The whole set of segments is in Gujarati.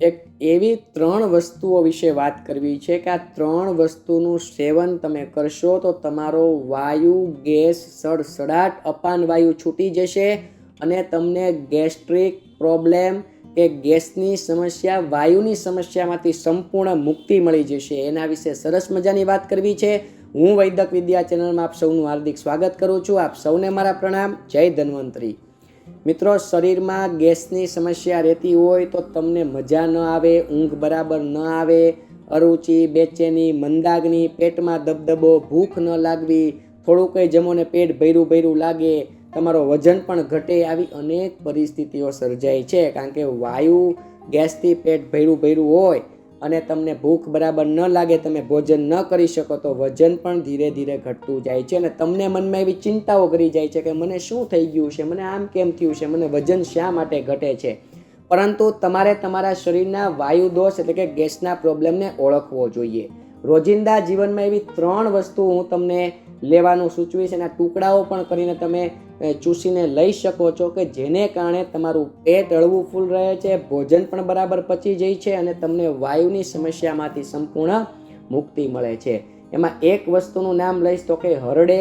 એક એવી ત્રણ વસ્તુઓ વિશે વાત કરવી છે કે આ ત્રણ વસ્તુનું સેવન તમે કરશો તો તમારો વાયુ, ગેસ સડસડાટ અપાન વાયુ છૂટી જશે અને તમને ગેસ્ટ્રિક પ્રોબ્લેમ કે ગેસની સમસ્યા, વાયુની સમસ્યામાંથી સંપૂર્ણ મુક્તિ મળી જશે. એના વિશે સરસ મજાની વાત કરવી છે. હું વૈદક વિદ્યા ચેનલમાં આપ સૌનું હાર્દિક સ્વાગત કરું છું. આપ સૌને મારા પ્રણામ. જય ધન્વંતરી. મિત્રો, શરીરમાં ગેસની સમસ્યા રહેતી હોય તો તમને મજા ન આવે, ઊંઘ બરાબર ન આવે, અરુચિ, બેચેની, મંદાગ્ની, પેટમાં દબદબો, ભૂખ ન લાગવી, થોડું કંઈ જમોને પેટ ભૈરું ભૈરું લાગે, તમારો વજન પણ ઘટે આવી અનેક પરિસ્થિતિઓ સર્જાય છે. કારણ કે વાયુ ગેસથી પેટ ભૈરું ભૈરું હોય અને તમને ભૂખ બરાબર ન લાગે, તમે ભોજન ન કરી શકો, તો વજન પણ ધીરે ધીરે ઘટતું જાય છે. અને તમને મનમાં એવી ચિંતાઓ કરી જાય છે કે મને શું થઈ ગયું છે, મને આમ કેમ થયું છે, મને વજન શા માટે ઘટે છે? પરંતુ તમારે તમારા શરીરના વાયુ દોષ એટલે કે ગેસના પ્રોબ્લેમને ઓળખવો જોઈએ. રોજિંદા જીવનમાં એવી ત્રણ વસ્તુ હું તમને લેવાનું સૂચવીશ. એના ટુકડાઓ પણ કરીને તમે ચૂસીને લઈ શકો છો કે જેને કારણે તમારું પેટ હળવું ફૂલ રહે છે, ભોજન પણ બરાબર પચી જાય છે અને તમને વાયુની સમસ્યામાંથી સંપૂર્ણ મુક્તિ મળે છે. એમાં એક વસ્તુનું નામ લઈશ તો કે હરડે,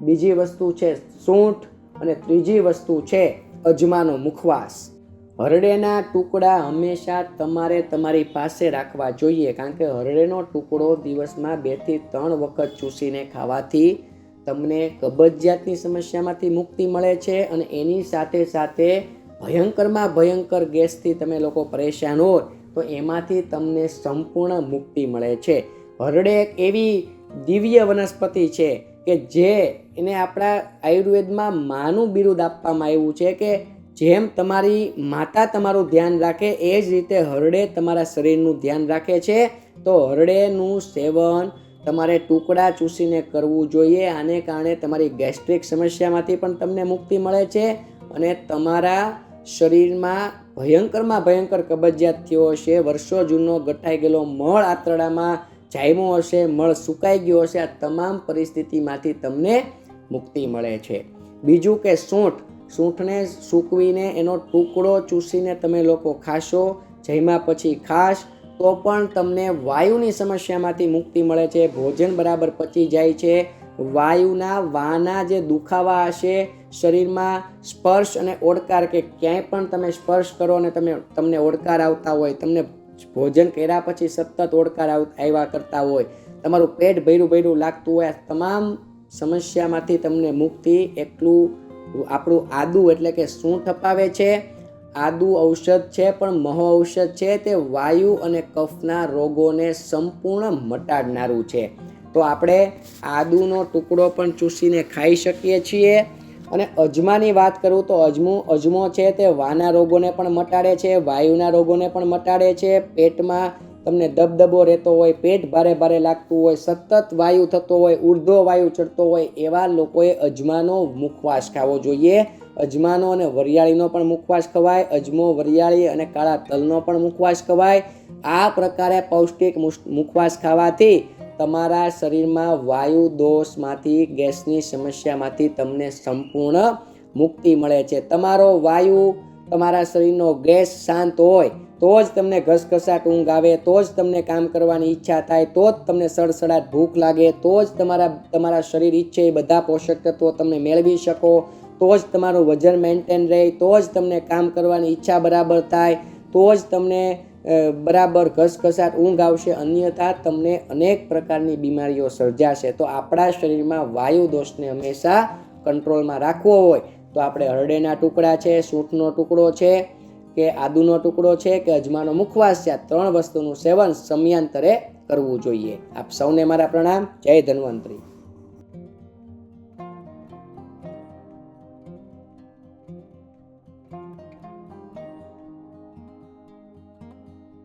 બીજી વસ્તુ છે સૂંઠ અને ત્રીજી વસ્તુ છે અજમાનો મુખવાસ. હરડેના ટુકડા હંમેશા તમારે તમારી પાસે રાખવા જોઈએ, કારણ કે હરડેનો ટુકડો દિવસમાં બેથી ત્રણ વખત ચૂસીને ખાવાથી તમને કબજિયાતની સમસ્યામાંથી મુક્તિ મળે છે અને એની સાથે સાથે ભયંકરમાં ભયંકર ગેસથી તમે લોકો પરેશાન હોય તો એમાંથી તમને સંપૂર્ણ મુક્તિ મળે છે. હરડે એક એવી દિવ્ય વનસ્પતિ છે કે જે એને આપણા આયુર્વેદમાં માનું બિરુદ આપવામાં આવ્યું છે કે જેમ તમારી માતા તમારું ધ્યાન રાખે, એ જ રીતે હરડે તમારા શરીરનું ધ્યાન રાખે છે. તો હરડેનું સેવન તમારે ટુકડા ચૂસીને કરવું જોઈએ. આને કારણે તમારી ગેસ્ટ્રિક સમસ્યામાંથી પણ તમને મુક્તિ મળે છે અને તમારા શરીરમાં ભયંકરમાં ભયંકર કબજિયાત થયો હશે. વર્ષો જૂનો ગઠાઈ ગયેલો મળ આંતરડામાં જાયમો હશે, મળ સુકાઈ ગયો હશે. આ તમામ પરિસ્થિતિમાંથી તમને મુક્તિ મળે છે. બીજું કે સૂંઠ. સૂંઠને સૂકવીને એનો ટુકડો ચૂસીને તમે લોકો ખાશો જમ્યા પછી ખાશ, તો પણ તમને વાયુની સમસ્યામાંથી મુક્તિ મળે છે. ભોજન બરાબર પચી જાય છે. વાયુના વાના જે દુખાવા હશે, શરીરમાં સ્પર્શ અને ઓડકાર કે ક્યાંય પણ તમે સ્પર્શ કરો અને તમે, તમને ઓડકાર આવતા હોય, તમને ભોજન કર્યા પછી સતત ઓડકાર આવ- આવ્યા કરતા હોય, તમારું પેટ ભૈરું ભૈરું લાગતું હોય તમામ સમસ્યામાંથી તમને મુક્તિ એટલું આપણું આદુ એટલે કે શું ઠપાવે છે? આદુ ઔષધ છે, પણ મહો ઔષધ છે, તે વાયુ અને કફના રોગોને સંપૂર્ણ મટાડનારું છે. તો આપણે આદુનો ટુકડો પણ ચૂસીને ખાઈ શકીએ છીએ. અને અજમાની વાત કરું તો અજમો અજમો છે તે વાના રોગોને પણ મટાડે છે, વાયુના રોગોને પણ મટાડે છે, પેટમાં તમને દબદબો રહેતો હોય, પેટ ભારે ભારે લાગતું હોય, સતત વાયુ થતો હોય, ઉર્ધ્વ વાયુ ચડતો હોય, એવા લોકોએ અજમાનો મુખવાસ ખાવો જોઈએ. અજમાનો અને વરિયાળીનો પણ મુખવાસ ખવાય, અજમો, વરિયાળી અને કાળા તલનો પણ મુખવાસ ખવાય. આ પ્રકારે પૌષ્ટિક મુખવાસ ખાવાથી તમારા શરીરમાં વાયુ દોષમાંથી, ગેસની સમસ્યામાંથી તમને સંપૂર્ણ મુક્તિ મળે છે. તમારો વાયુ તમારા શરીરનો ગેસ શાંત હોય તો જ તમને ઘસઘસાટ ઊંઘ આવે તો જ તમને કામ કરવાની ઈચ્છા થાય તો જ તમને સડસડાટ ભૂખ લાગે તો જ તમારા તમારા શરીર ઈચ્છે એ બધા પોષક તત્વો તમે મેળવી શકો તો જ તમારું વજન મેન્ટેન રહે તો જ તમને કામ કરવાની ઈચ્છા બરાબર થાય તો જ તમને બરાબર ઘસઘસાટ ઊંઘ આવશે, અન્યથા તમને અનેક પ્રકારની બીમારીઓ સર્જાશે. તો આપણા શરીરમાં વાયુ દોષને હંમેશા કંટ્રોલમાં રાખવો હોય. તો આપણે હરડેના ટુકડા છે સૂંઠનો ટુકડો છે કે આદુનો ટુકડો છે કે અજમાનો મુખવાસ છે, આ ત્રણ વસ્તુનું સેવન સમયાંતરે કરવું જોઈએ. આપ સૌને મારા પ્રણામ. જય ધન્વંતરી.